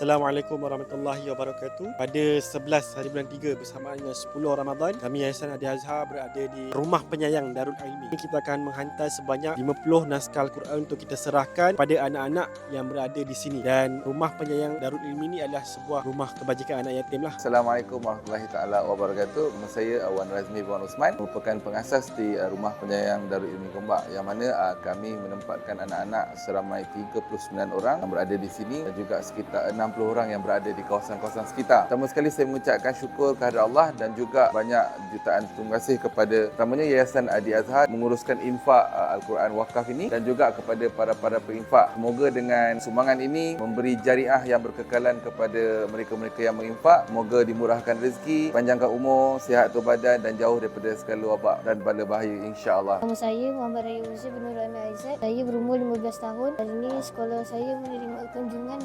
Assalamualaikum warahmatullahi wabarakatuh. Pada 11 hari bulan 3 bersamaan dengan 10 Ramadan, kami Yayasan Adi Azhar berada di Rumah Penyayang Darul Ilmi. Kita akan menghantar sebanyak 50 naskah Al-Quran untuk kita serahkan pada anak-anak yang berada di sini. Dan Rumah Penyayang Darul Ilmi ini adalah sebuah rumah kebajikan anak yatim lah. Assalamualaikum warahmatullahi taala wabarakatuh. Nama saya Awan Razmi Wan Usman merupakan pengasas di uh, Rumah Penyayang Darul Ilmi Gombak yang mana uh, kami menempatkan anak-anak seramai 39 orang yang berada di sini dan juga sekitar 60 orang yang berada di kawasan-kawasan sekitar. Pertama sekali saya mengucapkan syukur kepada Allah dan juga banyak jutaan terima kasih kepada terutamanya Yayasan Adi Azhar menguruskan infak uh, Al-Quran wakaf ini dan juga kepada para-para penginfak. Semoga dengan sumbangan ini memberi jariah yang berkekalan kepada mereka-mereka yang menginfak. Semoga dimurahkan rezeki, panjangkan umur, sihat tubuh badan dan jauh daripada segala wabak dan bala bahaya insya-Allah. Nama saya Muhammad Raya Uzi bin Rahmi Aizat. Saya berumur 15 tahun. Hari ini sekolah saya menerima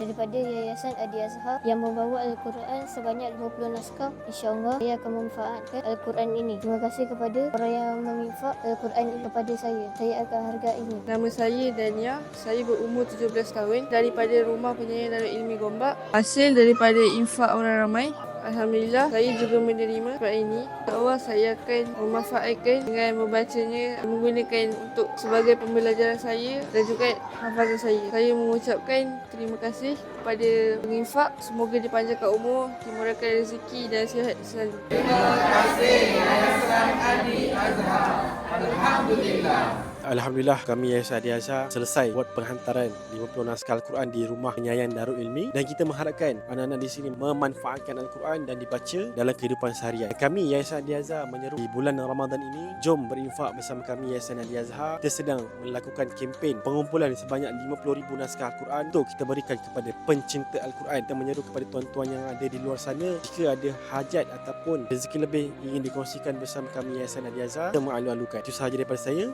daripada Yayasan Adi Azhar yang membawa Al-Quran sebanyak 50 naskah. InsyaAllah saya akan memanfaatkan Al-Quran ini. Terima kasih kepada orang yang meminfak Al-Quran ini kepada saya. Saya akan hargai ini. Nama saya Dania. Saya berumur 17 tahun daripada Rumah Penyayang Darul Ilmi Gombak. Hasil daripada infak orang ramai. Alhamdulillah saya juga menerima Quran ini. InsyaAllah saya akan memanfaatkan dengan membacanya menggunakan untuk sebagai pembelajaran saya dan juga hafazan saya. Saya mengucapkan terima kasih kepada penginfak. Semoga dipanjangkan umur, dimurahkan rezeki dan sihat selalu. Alhamdulillah kami Yayasan Adi Azhar selesai buat penghantaran 50 naskah Al-Quran di rumah penyayang Darul Ilmi dan kita mengharapkan anak-anak di sini memanfaatkan Al-Quran dan dibaca dalam kehidupan seharian. Kami Yayasan Adi Azhar menyeru di bulan Ramadan ini jom berinfak bersama kami Yayasan Adi. Kita sedang melakukan kempen pengumpulan sebanyak 50,000 naskah Al-Quran untuk kita berikan kepada pencinta Al-Quran. Kita menyeru kepada tuan-tuan yang ada di luar sana jika ada hajat ataupun rezeki lebih ingin dikongsikan bersama kami Yayasan Adi Azhar, kita mengalu-alukan. Itu sahaja daripada saya.